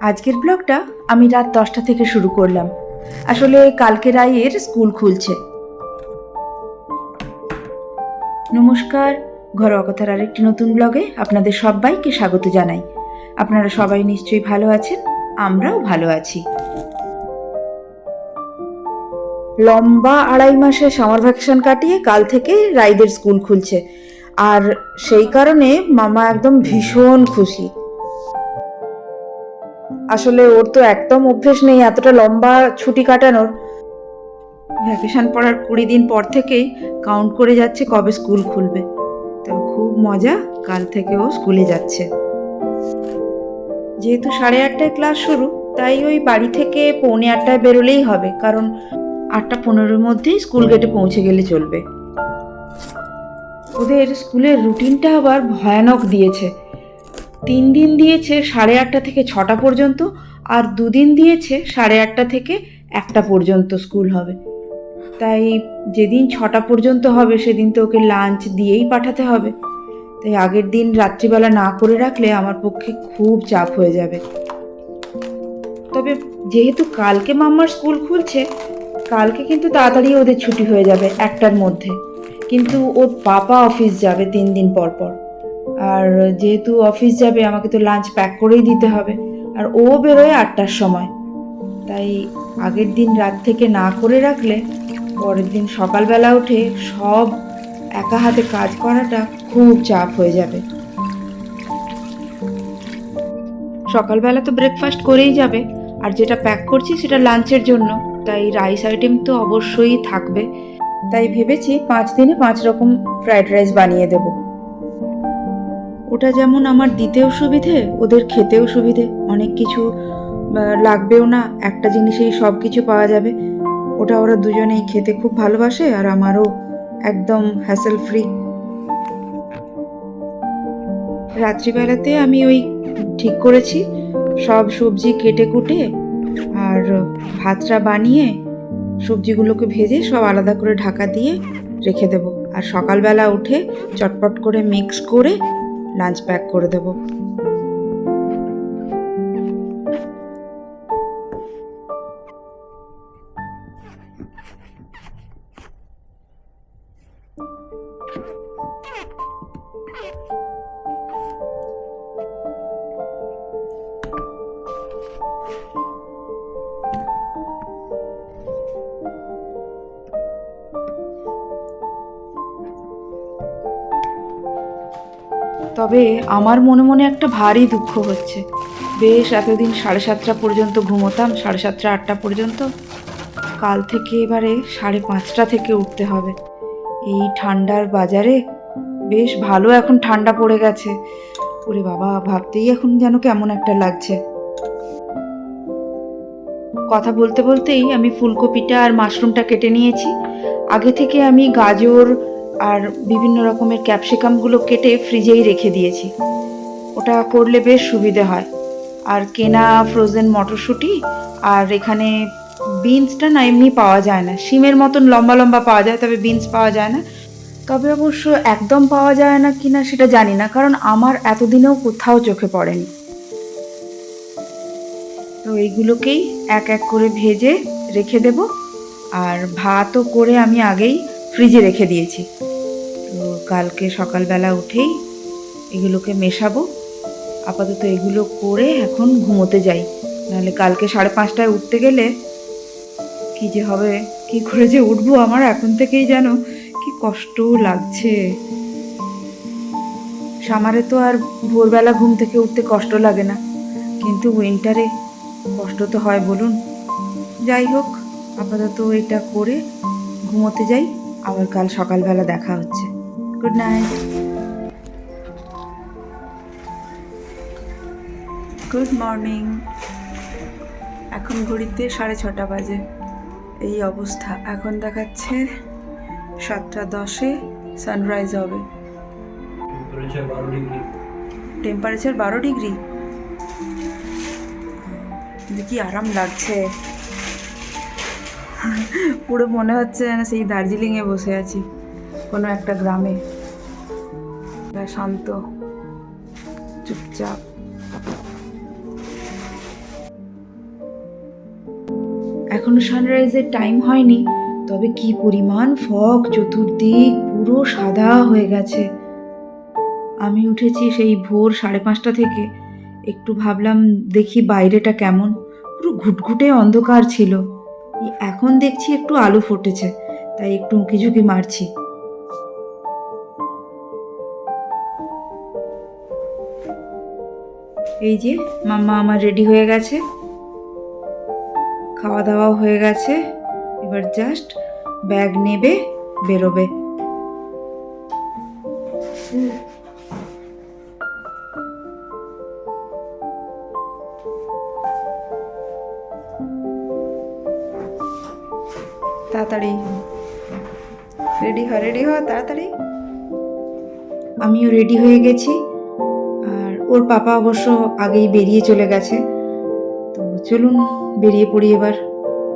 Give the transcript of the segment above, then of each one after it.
আজকের ব্লগটা আমি রাত দশটা থেকে শুরু করলাম। আসলে কালকে রায়ের স্কুল খুলছে। নমস্কার ঘরোয়া কথার আরেকটি নতুন ব্লগে আপনাদের সবাইকে স্বাগত জানাই। আপনারা সবাই নিশ্চয়ই ভালো আছেন, আমরাও ভালো আছি। লম্বা আড়াই মাসে সামার ভ্যাকেশন কাটিয়ে কাল থেকে রাইদের স্কুল খুলছে। আর সেই কারণে মামা একদম ভীষণ খুশি। আসলে ওর তো একদম অভ্যেস নেই এতটা লম্বা ছুটি কাটানোর। ভ্যাকেশন পড়ার কুড়ি দিন পর থেকেই কাউন্ট করে যাচ্ছে কবে স্কুল খুলবে। তো খুব মজা, কাল থেকে ও স্কুলে যাচ্ছে। যেহেতু সাড়ে আটটায় ক্লাস শুরু, তাই ওই বাড়ি থেকে পৌনে আটটায় বেরোলেই হবে, কারণ আটটা পনেরোর মধ্যেই স্কুল গেটে পৌঁছে গেলে চলবে। ওদের স্কুলের রুটিনটা আবার ভয়ানক দিয়েছে। তিন দিন দিয়েছে সাড়ে আটটা থেকে ছটা পর্যন্ত আর দুদিন দিয়েছে সাড়ে আটটা থেকে একটা পর্যন্ত স্কুল হবে। তাই যেদিন ছটা পর্যন্ত হবে সেদিন তো ওকে লাঞ্চ দিয়েই পাঠাতে হবে। তাই আগের দিন রাত্রিবেলা না করে রাখলে আমার পক্ষে খুব চাপ হয়ে যাবে। তবে যেহেতু কালকে মাম্মার স্কুল খুলছে, কালকে কিন্তু তাড়াতাড়ি ওদের ছুটি হয়ে যাবে একটার মধ্যে। কিন্তু ওর পাপা অফিস যাবে তিন দিন পর পর। আর যেহেতু অফিস যাবে, আমাকে তো লাঞ্চ প্যাক করেই দিতে হবে। আর ও বেরোয় আটটার সময়। তাই আগের দিন রাত থেকে না করে রাখলে পরের দিন সকালবেলা উঠে সব একা হাতে কাজ করাটা খুব চাপ হয়ে যাবে। সকালবেলা তো ব্রেকফাস্ট করেই যাবে। আর যেটা প্যাক করছি সেটা লাঞ্চের জন্য। তাই রাইস আইটেম তো অবশ্যই থাকবে। তাই ভেবেছি পাঁচ দিনে পাঁচ রকম ফ্রাইড রাইস বানিয়ে দেব। ওটা যেমন আমার দিতেও সুবিধে, ওদের খেতেও সুবিধে। অনেক কিছু লাগবেও না, একটা জিনিসেই সব কিছু পাওয়া যাবে। ওটা ওরা দুজনেই খেতে খুব ভালোবাসে আর আমারও একদম হ্যাসেল ফ্রি রাত্রিবেলাতে আমি ওই ঠিক করেছি, সব সবজি কেটে কুটে আর ভাতটা বানিয়ে সবজিগুলোকে ভেজে সব আলাদা করে ঢাকা দিয়ে রেখে দেবো। আর সকালবেলা উঠে চটপট করে মিক্স করে লাঞ্চ প্যাক করে দেবো। তবে আমার মনে মনে একটা ভারী দুঃখ হচ্ছে। বেশ, এতদিন সাড়ে সাতটা পর্যন্ত ঘুমোতাম, সাড়ে সাতটা, আটটা পর্যন্ত। কাল থেকে এবারে সাড়ে পাঁচটা থেকে উঠতে হবে। এই ঠান্ডার বাজারে বেশ ভালো এখন ঠান্ডা পড়ে গেছে। ওরে বাবা, ভাবতেই এখন যেন কেমন একটা লাগছে। কথা বলতে বলতেই আমি ফুলকপিটা আর মাশরুমটা কেটে নিয়েছি। আগে থেকে আমি গাজর আর বিভিন্ন রকমের ক্যাপসিকামগুলো কেটে ফ্রিজেই রেখে দিয়েছি। ওটা করলে বেশ সুবিধে হয়। আর কেনা ফ্রোজেন মটরশুঁটি আর এখানে বিনসটা না এমনি পাওয়া যায় না। শিমের মতন লম্বা লম্বা পাওয়া যায়, তবে বিনস পাওয়া যায় না। তবে অবশ্য একদম পাওয়া যায় না কি না সেটা জানি না, কারণ আমার এতদিনেও কোথাও চোখে পড়েনি। তো এইগুলোকেই এক এক করে ভেজে রেখে দেব। আর ভাতও করে আমি আগেই ফ্রিজে রেখে দিয়েছি। তো কালকে সকালবেলা উঠেই এগুলোকে মেশাবো। আপাতত এগুলো করে এখন ঘুমোতে যাই। নাহলে কালকে সাড়ে পাঁচটায় উঠতে গেলে কি যে হবে, কি করে যে উঠবো আমার এখন থেকেই যেন কি কষ্টও লাগছে। সামারে তো আর ভোরবেলা ঘুম থেকে উঠতে কষ্ট লাগে না। কিন্তু উইন্টারে কষ্ট তো হয় বলুন। যাই হোক, আপাতত এটা করে ঘুমোতে যাই। আবার কাল সকালবেলা দেখা হচ্ছে। গুড নাইট গুড মর্নিং এখন ঘড়িতে সাড়ে ছটা বাজে। এই অবস্থা। এখন দেখাচ্ছে সাতটা দশে সানরাইজ হবে। টেম্পারেচার বারো ডিগ্রি কি আরাম লাগছে। পুরো মনে হচ্ছে যেন সেই দার্জিলিংয়ে বসে আছি, কোনো একটা গ্রামে। শান্ত, চুপচাপ। এখনও সানরাইজের টাইম হয়নি, তবে কি পরিমাণ ফক চতুর্দিক পুরো সাদা হয়ে গেছে। আমি উঠেছি সেই ভোর সাড়ে পাঁচটা থেকে, একটু ভাবলাম দেখি বাইরেটা কেমন। পুরো ঘুটঘুটে অন্ধকার ছিল। এখন দেখছি একটু আলু ফুটেছে, তাই একটু উঁকি ঝুঁকি মারছি। এই যে মাম্মা আমার রেডি হয়ে গেছে। খাওয়া দাওয়াও হয়ে গেছে। এবার জাস্ট ব্যাগ নেবে, বেরোবে। তাড়াতাড়ি। আমিও রেডি হয়ে গেছি। আর ওর পাপা অবশ্য আগেই বেরিয়ে চলে গেছে। তো চলুন বেরিয়ে পড়ি এবার।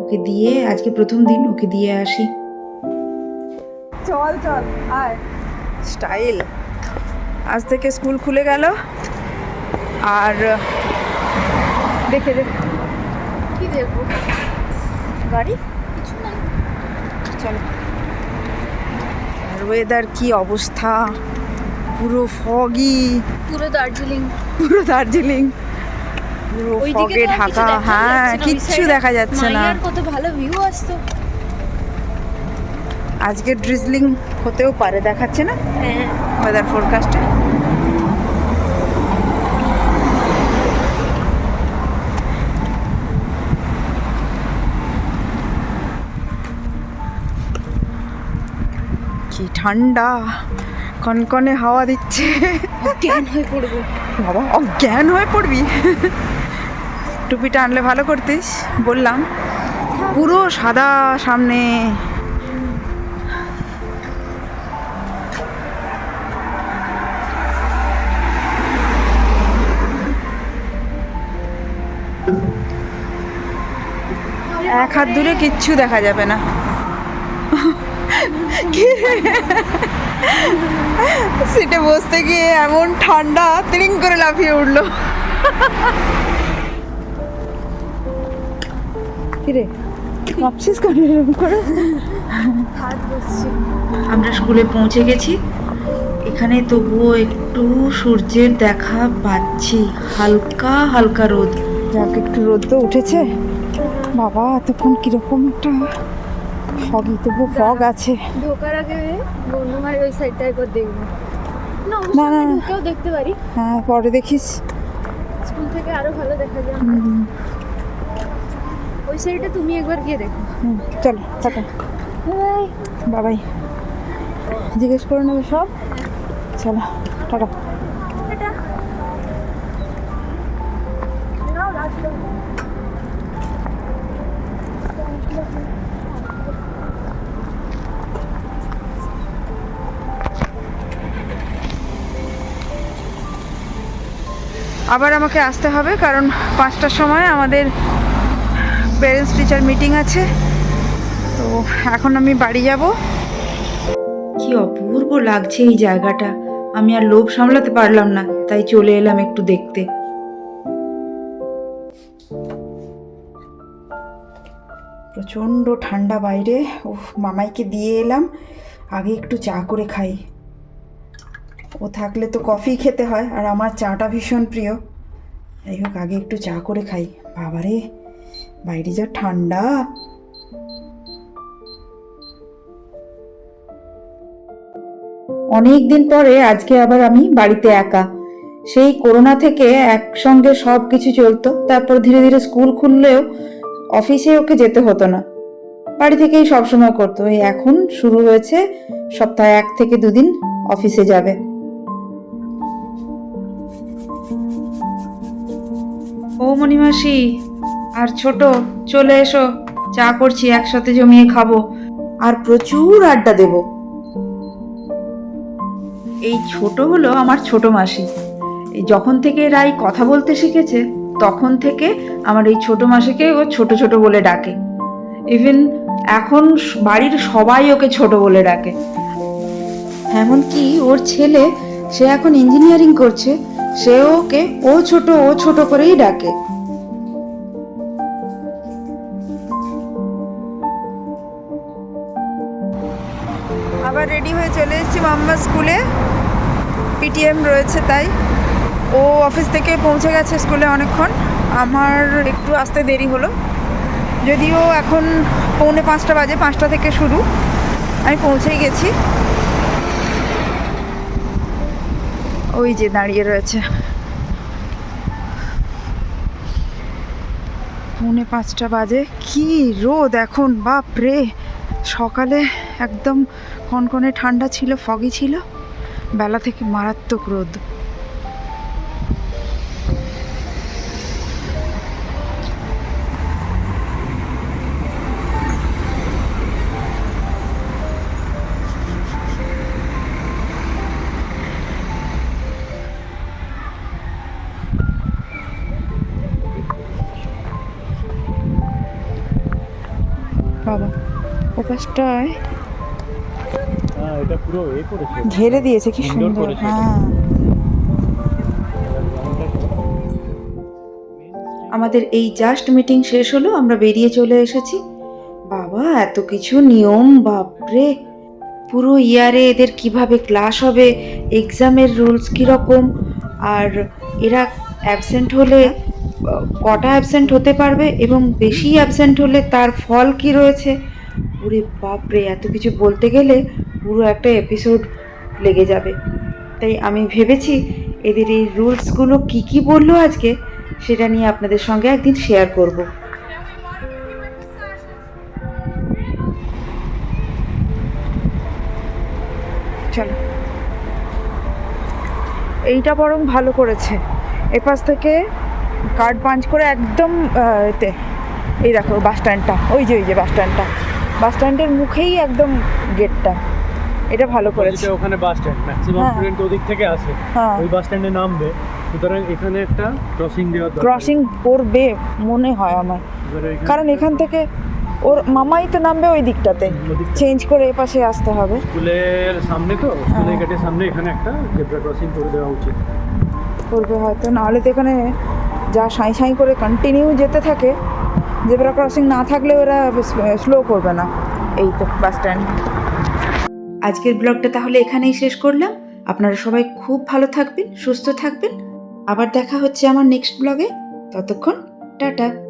ওকে দিয়ে আজকে প্রথম দিন ওকে দিয়ে আসি। চল চল আয়। স্টাইল। আজ থেকে স্কুল খুলে গেল। আর দেখে দেখ কি দেখব? গাড়ি কিছু না চলো। ওয়েদার কি অবস্থা? পুরো ফগি পুরো দার্জিলিং। পুরো দার্জিলিং। পুরো ফগে ঢাকা। হ্যাঁ কিচ্ছু দেখা যাচ্ছে না। কত ভালো ভিউ আসতো। আজকে ড্রিজলিং হতেও পারে দেখাচ্ছে না? হ্যাঁ। ওয়েদার ফোরকাস্টে কি ঠান্ডা কনকনে হাওয়া দিচ্ছে। জ্ঞান হয়ে পড়ব। বাবা অজ্ঞান হয়ে পড়বি? টুপিটা আনলে ভালো করতিস বললাম। পুরো সাদা সামনে। এক হাত দূরে কিচ্ছু দেখা যাবে না? সিটে বসতে গিয়ে এমন ঠান্ডা তিরিং করে লাফিয়ে উঠল। কিরে ভাবছিস কেন এরকম করে? আমরা স্কুলে পৌঁছে গেছি। এখানে তবুও একটু সূর্যের দেখা পাচ্ছি। হালকা হালকা রোদ। যাক একটু রোদ তো উঠেছে। বাবা এতক্ষণ কীরকম একটা ফগই তবু ফগ আছে। ঢোকার আগে বন্ধুমার ওই সাইডটা একবার দেখব। না না, ঢুকেও দেখতে পারি। হ্যাঁ পরে দেখিস। স্কুল থেকে আরও ভালো দেখা যায়। ওই সাইডে তুমি একবার গিয়ে দেখো। চলো টাটা। বাবাই। জিজ্ঞেস করে নেবে সব? চলো টাটা। আবার আমাকে আসতে হবে, কারণ পাঁচটার সময় আমাদের প্যারেন্টস টিচার মিটিং আছে। তো এখন আমি বাড়ি যাব। কি অপূর্ব লাগছে এই জায়গাটা। আমি আর লোভ সামলাতে পারলাম না, তাই চলে এলাম একটু দেখতে। প্রচণ্ড ঠান্ডা বাইরে। ও মামাইকে দিয়ে এলাম। আগে একটু চা করে খাই। ও থাকলে তো কফি খেতে হয়, আর আমার চাটা ভীষণ প্রিয়। যাই হোক, আগে একটু চা করে খাই। বাবারে, বাইরে যা ঠান্ডা। অনেক দিন পরে আজকে আবার আমি বাড়িতে একা। সেই করোনা থেকে একসঙ্গে সব কিছু চলতো, তারপর ধীরে ধীরে স্কুল খুললেও অফিসে ওকে যেতে হতো না। বাড়ি থেকেই সবসময় করতো। এখন শুরু হয়েছে, সপ্তাহে এক থেকে দুদিন অফিসে যাবে। ও মণিমাসি আর ছোট চলে এসো চা করছি একসাথে জমিয়ে খাব। আর প্রচুর আড্ডা দেব। এই ছোট হলো আমার ছোট মাসি। এই যখন থেকে রাই কথা বলতে শিখেছে তখন থেকে আমার এই ছোট মাসিকে ও ছোট ছোট বলে ডাকে। ইভেন এখন বাড়ির সবাই ওকে ছোট বলে ডাকে। এমনকি ওর ছেলে সে এখন ইঞ্জিনিয়ারিং করছে সে ওকে ও ছোট ও ছোট করেই ডাকে। আবার রেডি হয়ে চলে এসেছি মাম্মা স্কুলে। পিটিএম রয়েছে তাই। ও অফিস থেকে পৌঁছে গেছে স্কুলে অনেকক্ষণ। আমার একটু আসতে দেরি হলো। যদিও এখন পৌনে পাঁচটা বাজে, পাঁচটা থেকে শুরু। আমি পৌঁছেই গেছি। ওই যে দাঁড়িয়ে রয়েছে। পৌনে পাঁচটা বাজে। কি রোদ এখন, বাপ রে! সকালে একদম কনকনে ঠান্ডা ছিল ফগি ছিল। বেলা থেকে মারাত্মক রোদ। ওপাশটায় হ্যাঁ। ঘেরে দিয়েছে কি সুন্দর। হ্যাঁ। আমাদের এই জাস্ট মিটিং শেষ হলো আমরা বেরিয়ে চলে এসেছি। বাবা এত কিছু নিয়ম বাপরে। পুরো ইয়ারে এদের কীভাবে ক্লাস হবে এক্সামের রুলস কীরকম আর এরা অ্যাবসেন্ট হলে কটা অ্যাবসেন্ট হতে পারবে এবং বেশি অ্যাবসেন্ট হলে তার ফল কি রয়েছে? ওরে বাপরে, এত কিছু বলতে গেলে পুরো একটা এপিসোড লেগে যাবে। তাই আমি ভেবেছি এদের এই রুলসগুলো কি কি বলল আজকে, সেটা নিয়ে আপনাদের সঙ্গে একদিন শেয়ার করব। চলো। এইটা বরং ভালো করেছে। এপাশ থেকে কার্ড পাঞ্চ করে একদম এতে, এই দেখো বাস স্ট্যান্ডটা ওই যে ওই যে বাস স্ট্যান্ডটা বাস স্ট্যান্ডের মুখেই একদম গেটটা এটা ভালো করেছে। ওখানে বাস স্ট্যান্ড ম্যাক্সিমাম। স্টুডেন্ট ওদিক থেকে আসে হ্যাঁ। ওই বাস স্ট্যান্ডে নামবে সুতরাং এখানে একটা ক্রসিং দেওয়া দরকার। ক্রসিং করবে মনে হয় আমার। কারণ এখান থেকে ওর মামাই তো নামবে ওই দিকটাতে। চেঞ্জ করে এ পাশে আসতে হবে। স্কুলের সামনে তো স্কুলের হ্যাঁ। গেটের সামনে এখানে একটা জেব্রা ক্রসিং করে দেওয়া উচিত। করবে হয়তো। নাহলে তো এখানে যা সাঁই সাঁই করে কন্টিনিউ যেতে থাকে জেব্রা ক্রসিং না থাকলে ওরা স্লো করবে না। এই তো, বাস স্ট্যান্ড আজকের ব্লগটা তাহলে এখানেই শেষ করলাম। আপনারা সবাই খুব ভালো থাকবেন, সুস্থ থাকবেন। আবার দেখা হচ্ছে আমার নেক্সট ব্লগে। ততক্ষণ, টাটা।